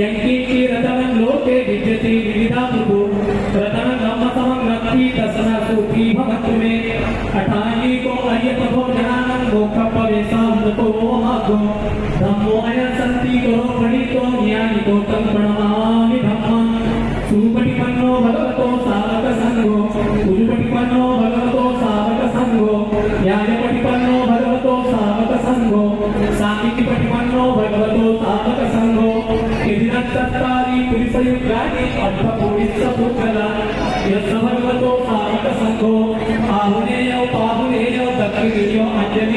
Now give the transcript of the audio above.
ఎంకీ రతనం లోకే విద్యతి వివిధా ప్రతన గమ్మతం मागो धम्मो अयं सन्ति करो प्रणीतो ज्ञानितो तं प्रणमामि धम्मं सुपटिपन्नो भगवतो सावक संघो उजुपटिपन्नो भगवतो सावक संघो न्यायपटिपन्नो भगवतो सावक संघो सामितिपटिपन्नो भगवतो सावक संघो यदिनत्तत्तारि पुलिसयुक्तानि अर्थपूरिसपुत्रला यस्य भगवतो सावक संघो आहुनेयो पाहुनेयो दक्षिणेयो अञ्जलिकर्ण्यो